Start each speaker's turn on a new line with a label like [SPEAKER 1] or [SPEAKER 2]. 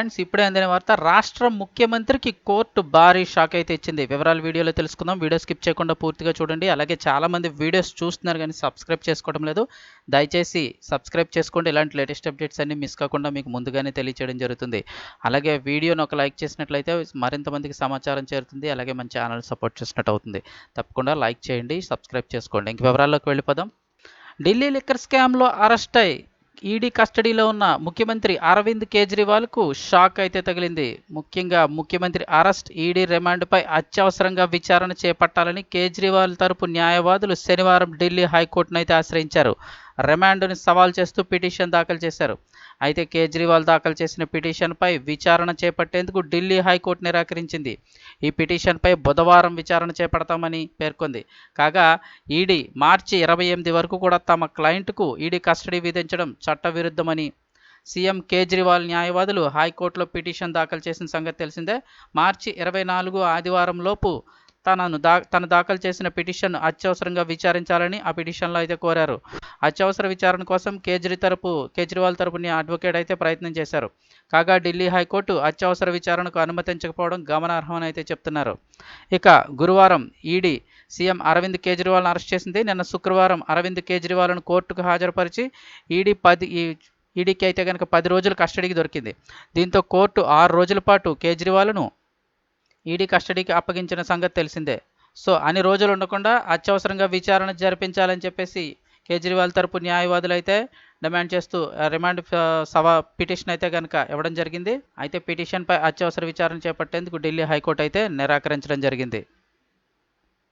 [SPEAKER 1] Friends ఇప్పుడే అందిన వార్త రాష్ట్ర ముఖ్యమంత్రికి కోర్టు భారీ షాక్ అయితే ఇచ్చింది. వివరాలు వీడియోలో తెలుసుకుందాం. వీడియో స్కిప్ చేయకుండా పూర్తిగా చూడండి. అలాగే చాలామంది వీడియోస్ చూస్తున్నారు కానీ సబ్స్క్రైబ్ చేసుకోవడం లేదు. దయచేసి సబ్స్క్రైబ్ చేసుకోండి. ఇలాంటి లేటెస్ట్ అప్డేట్స్ అన్ని మిస్ కాకుండా మీకు ముందుగానే తెలియచేయడం జరుగుతుంది. అలాగే వీడియోను ఒక లైక్ చేసినట్లయితే మరింత మందికి సమాచారం చేరుతుంది. అలాగే మన ఛానల్ సపోర్ట్ చేసినట్టు అవుతుంది. తప్పకుండా లైక్ చేయండి సబ్స్క్రైబ్ చేసుకోండి. ఇంక వివరాల్లోకి వెళ్ళిపోదాం. ఢిల్లీ లిక్కర్ స్కామ్లో అరెస్ట్ అయి ఈడీ కస్టడీలో ఉన్న ముఖ్యమంత్రి అరవింద్ కేజ్రీవాల్కు షాక్ అయితే తగిలింది. ముఖ్యంగా ముఖ్యమంత్రి అరెస్ట్ ఈడీ రిమాండ్పై అత్యవసరంగా విచారణ చేపట్టాలని కేజ్రీవాల్ తరపు న్యాయవాదులు శనివారం ఢిల్లీ హైకోర్టును అయితే ఆశ్రయించారు. రిమాండ్ను సవాల్ చేస్తూ పిటిషన్ దాఖలు చేశారు. అయితే కేజ్రీవాల్ దాఖలు చేసిన పిటిషన్పై విచారణ చేపట్టేందుకు ఢిల్లీ హైకోర్టు నిరాకరించింది. ఈ పిటిషన్పై బుధవారం విచారణ చేపడతామని పేర్కొంది. కాగా ఈడీ మార్చి ఇరవై ఎనిమిది వరకు కూడా తమ క్లయింట్కు ఈడీ కస్టడీ విధించడం చట్టవిరుద్ధమని సీఎం కేజ్రీవాల్ న్యాయవాదులు హైకోర్టులో పిటిషన్ దాఖలు చేసిన సంగతి తెలిసిందే. మార్చి ఇరవై నాలుగు ఆదివారం లోపు తనను దా తను దాఖలు చేసిన పిటిషన్ అత్యవసరంగా విచారించాలని ఆ పిటిషన్లో అయితే కోరారు. అత్యవసర విచారణ కోసం కేజ్రీ తరపు కేజ్రీవాల్ తరపుని అడ్వకేట్ అయితే ప్రయత్నం చేశారు. కాగా ఢిల్లీ హైకోర్టు అత్యవసర విచారణకు అనుమతించకపోవడం గమనార్హమని అయితే చెప్తున్నారు. ఇక గురువారం ఈడీ సీఎం అరవింద్ కేజ్రీవాల్ను అరెస్ట్ చేసింది. నిన్న శుక్రవారం అరవింద్ కేజ్రీవాల్ను కోర్టుకు హాజరుపరిచి ఈడీ పది ఈ ఈడీకి అయితే కనుక పది రోజులు కస్టడీకి దొరికింది. దీంతో కోర్టు ఆరు రోజుల పాటు కేజ్రీవాల్ను ఈడీ కస్టడీకి అప్పగించిన సంగతి తెలిసిందే. సో అన్ని రోజులు ఉండకుండా అత్యవసరంగా విచారణ జరిపించాలని చెప్పేసి కేజ్రీవాల్ తరపు న్యాయవాదులు అయితే డిమాండ్ చేస్తూ రిమాండ్ సవా పిటిషన్ అయితే కనుక ఇవ్వడం జరిగింది. అయితే పిటిషన్పై అత్యవసర విచారణ చేపట్టేందుకు ఢిల్లీ హైకోర్టు అయితే నిరాకరించడం జరిగింది.